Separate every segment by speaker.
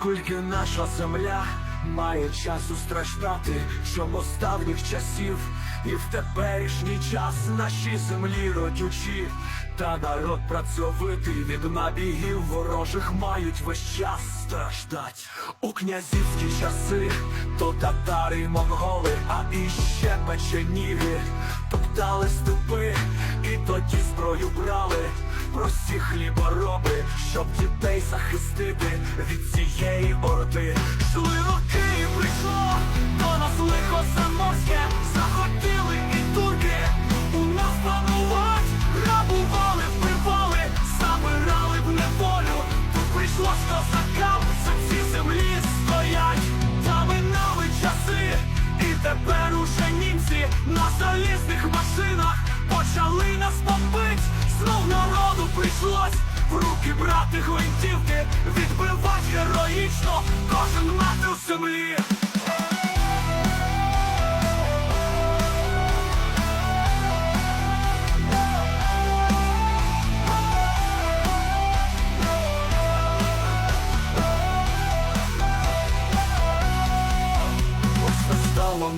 Speaker 1: Скільки наша земля має часу страждати, що останніх часів, і в теперішній час нашій землі родючі, та народ працьовитий від набігів ворожих мають весь час страждать. У князівські часи то татари й монголи, а іще печеніги топтали степи, і тоді зброю брали прості хлібороби, щоб дітей захистити від цієї орди. Шли роки і прийшло до нас лихо заморське, захотіли і турки у нас панувать, грабували, вбивали, забирали в неволю. Тут прийшло козакам, за ці землі стоять, та минали часи, і тепер уже німці на залізних машинах почали нас бомбить. Знов в брати гвинтівки, відбивать героїчно кожен метр землі.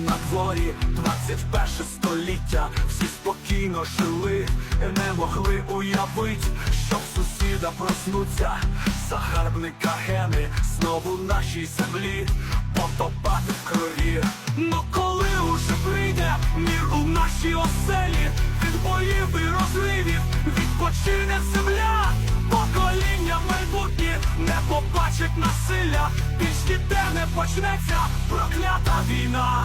Speaker 1: На дворі 21 століття, всі спокійно жили, не могли уявить, щоб сусіда проснуться, загарбника гени знову нашій землі потопати в крові. Ну коли уже прийде мір у нашій оселі, від боїв і розривів відпочине земля, покоління майбутні не побачить насилля, більш ніде не почнеться проклята війна.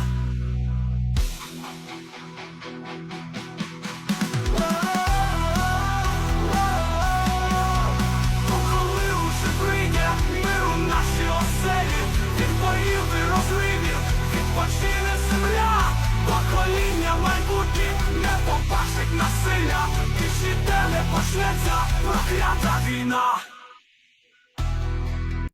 Speaker 1: Насилля, більш ніде не почнеться проклята війна.